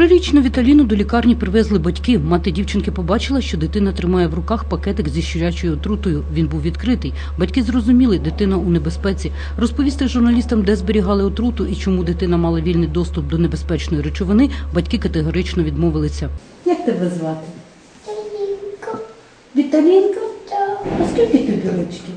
Трирічну Віталіну до лікарні привезли батьки. Мати дівчинки побачила, що дитина тримає в руках пакетик зі щурячою отрутою. Він був відкритий. Батьки зрозуміли, дитина у небезпеці. Розповісти журналістам, де зберігали отруту і чому дитина мала вільний доступ до небезпечної речовини, батьки категорично відмовилися. Як тебе звати? Лінко, Віталінка? так, А скільки тобі рочків?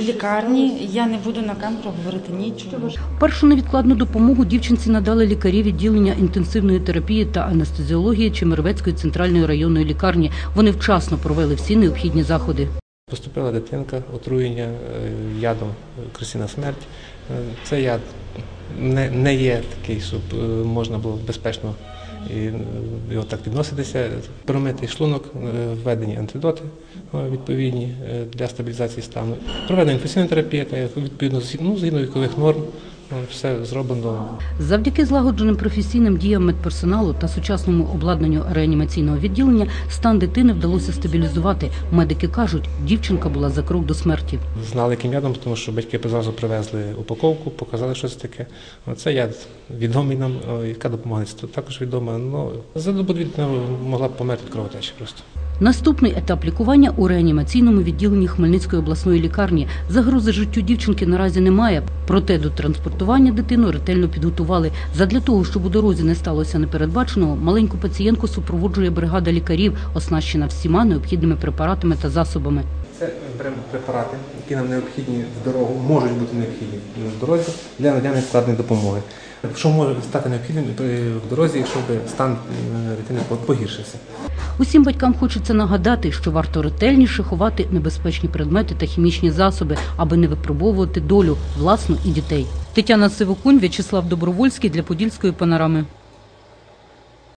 Лікарні я не буду на камеру говорити нічого. Першу невідкладну допомогу дівчинці надали лікарі відділення інтенсивної терапії та анестезіології Чемеровецької центральної районної лікарні. Вони вчасно провели всі необхідні заходи. Поступила дитинка, отруєння е, ядом красина смерть. Е, Це яд не, не є такий, щоб е, можна було безпечно е, його так відноситися. Промитий шлунок, е, введені антидоти е, відповідні е, для стабілізації стану. Проведена інфекційна терапія, та відповідно ну, згідно вікових норм. Е, Все зроблено Завдяки злагодженим професійним діям медперсоналу та сучасному обладнанню реанімаційного відділення стан дитини вдалося стабілізувати. Медики кажуть, дівчинка була за крок до смерті. знали, яким ядом, тому що батьки зразу привезли упаковку, показали, що це таке. Це яд відомий нам, яка допомога також відома. Ну, за добу дві могла б померти кровотечі просто. Наступний етап лікування у реанімаційному відділенні Хмельницької обласної лікарні. Загрози життю дівчинки наразі немає. Проте до транспортування дитину ретельно підготували. Задля того, щоб у дорозі не сталося непередбаченого, маленьку пацієнтку супроводжує бригада лікарів, оснащена всіма необхідними препаратами та засобами. Це беремо препарати, які нам необхідні в дорогу, можуть бути необхідні в дорозі для надання невідкладної допомоги. Що може стати необхідним в дорозі, якщо би стан е, дитини погіршився? Усім батькам хочеться нагадати, що варто ретельніше ховати небезпечні предмети та хімічні засоби, аби не випробовувати долю власну і дітей. Тетяна Сивокунь, В'ячеслав Добровольський для Подільської панорами.